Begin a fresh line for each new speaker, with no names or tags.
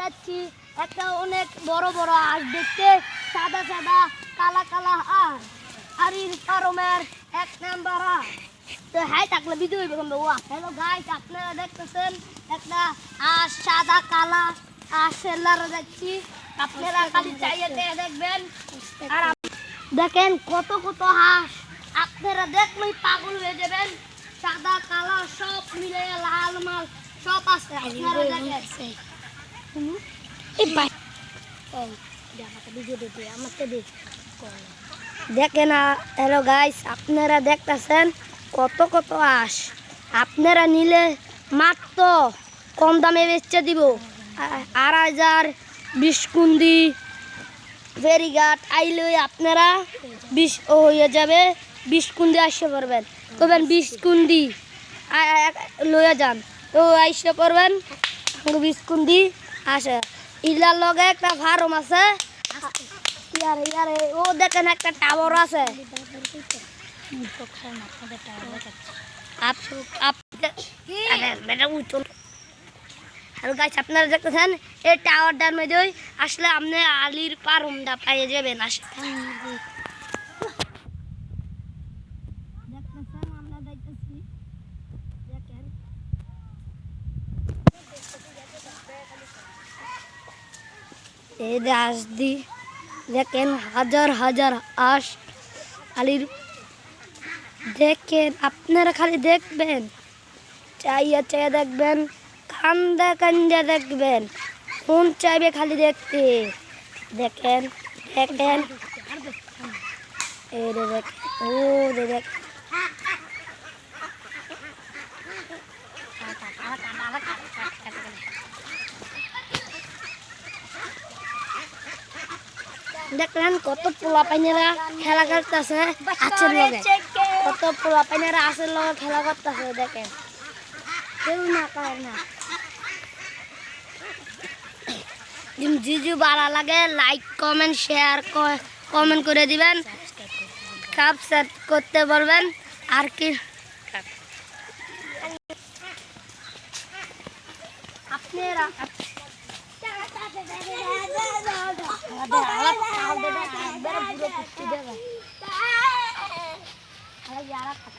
যাচ্ছি। একটা অনেক বড় বড় হাঁস দেখতে, সাদা সাদা, কালা কালা হাঁস আর ফার্মের এক নাম্বার হাঁস তো হ্যাঁ থাকলে ভিডিও ওয়া হ্যালো গাইস আপনারা দেখতেছেন একটা হাঁস সাদা, কালা হাঁস সেলারে যাচ্ছি আপনারা খালি চাইয়ে দেখবেন। আর দেখেন কত কত হাঁস আপনারা দেখলেই পাগল হয়ে যাবেন। সাদা, কালা সব মিলে লাল মাল সব আছে। আপনারা দেখেন। দেখেন হ্যালো গাইস আপনারা দেখতেছেন কত কত আস আপনারা নিলে মাত্র কম দামে বেচে দিব। আড়াই হাজার বিশ কুন্দি ফেরিঘাট আইলে আপনারা বিশ ও হয়ে যাবে বিশ কুন্দি আসতে পারবেন করবেন। বিশ কুন্দি আ- আ- লইয়া যান। তো আইসে পড়বেন বিশ কুন্দি আসে ইলার লগে একটা ফার্ম আছে। ও দেখেন একটা টাওয়ার আছে। আপনারা দেখতেছেন, এই টাওয়ারটার মধ্যে আসলে আপনি আলির পারুমটা পাইয়ে যাবেন আসে দেখতেছেন আমরা যাইতেছি দেখেন এই যে দি দেখেন হাজার হাজার আস আলির। দেখেন, আপনারা খালি দেখবেন। চাইয়া চাইয়া দেখবেন, কান্দা কান্দা দেখবেন। ফোন চাইবে খালি দেখতে। দেখেন দেখেন। এই দেখেন, ও রে দেখলেন কত পোলা পাইনেরা খেলা করতেছে আছের লগে। কত পোলা পাইনেরা আছের লগে খেলা করতেছে, দেখেন। কেউ না পায় না। জিজু ভালো লাগে লাইক কমেন্ট শেয়ার কমেন্ট করে দিবেন। কাপ সেট করতে পারবেন। আর কি? আপনারা Ada